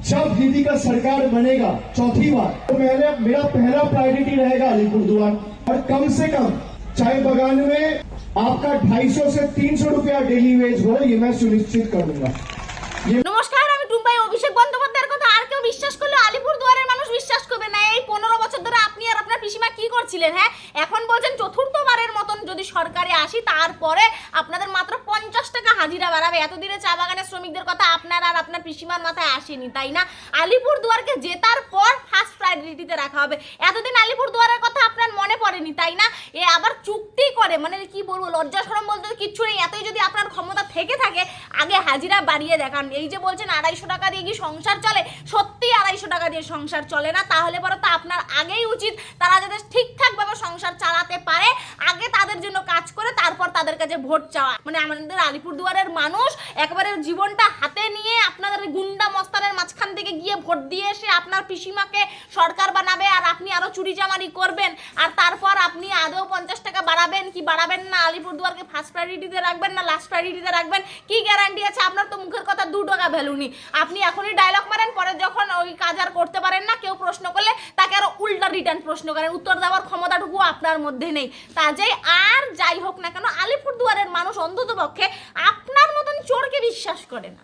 जब दीदी का सरकार बनेगा चौथी बार तो मेरे मेरा पहला प्रायोरिटी रहेगा अलीपुरद्वार और कम से कम चाय बगान में आपका 250 से 300 रुपया डेली वेज हो ये मैं सुनिश्चित करूंगा নমস্কার আমি টুম্পাই অভিষেক বন্দ্যোপাধ্যায়ের কথা আর কেউ বিশ্বাস করলে আলিপুর দুয়ারের মানুষ বিশ্বাস করবে না এই পনেরো বছর ধরে আপনি আর আপনার পিসিমা কি করছিলেন হ্যাঁ এখন বলছেন চতুর্থবারের মতন যদি সরকারে আসি তারপরে আপনাদের মাত্র পঞ্চাশ টাকা হাজিরা বাড়াবে। এতদিনে চা বাগানের শ্রমিকদের কথা আপনার আর আপনার পিসিমার মাথায় আসেনি, তাই না? আলিপুর দুয়ারকে জেতার পর ফার্স্ট প্রায়োরিটিতে রাখা হবে। এতদিন আলিপুর দুয়ারের কথা আপনার মনে পড়েনি, তাই না? এ আবার চুক্তি করে মানে কি বলব লজ্জা সরম বলতে কিচ্ছু নেই, এতই যদি আপনার ক্ষমতা থেকে থাকে, আগে হাজিরা বাড়িয়ে দেখান। এই যে বলছেন আড়াইশো টাকা দিয়ে কি সংসার চলে? সত্যি আড়াইশো টাকা দিয়ে সংসার চলে না? তাহলে পরে তো আপনার আগেই উচিত তারা যাতে ঠিকঠাকভাবে সংসার চালাতে পারে আগে তাদের জন্য কাজ করে তারপর তাদের কাছে ভোট চাওয়া। মানে আমাদের আলিপুরদুয়ারের মানুষ একেবারে জীবনটা হাতে নিয়ে আপনাদের গুন্ডা মস্তানের মাঝখান থেকে গিয়ে ভোট দিয়ে এসে আপনার পিসিমাকে সরকার বানাবে আর আপনি আরও চুরি চামারি করবেন আর তারপর আপনি আদৌ পঞ্চাশ টাকা বাড়াবেন কি বাড়াবেন না? আলিপুরদুয়ারকে ফার্স্ট প্রায়োরিটিতে রাখবেন না লাস্ট প্রায়োরিটিতে রাখবেন? কি গ্যারান্টি আছে? আপনার তো মুখের কথা দু টাকা ভ্যালু নেই আপনি এখনই ডায়লগ মারেন, পরে যখন ওই কাজ আর করতে পারেন না, কেউ প্রশ্ন করলে তাকে আরও উল্টা রিটার্ন প্রশ্ন করেন। উত্তর দেওয়ার ক্ষমতাটুকু আপনার মধ্যে নেই। তা কাজেই আর যাই হোক না কেন মানুষ অন্তত পক্ষে আপনার মতন চোরকে বিশ্বাস করে না।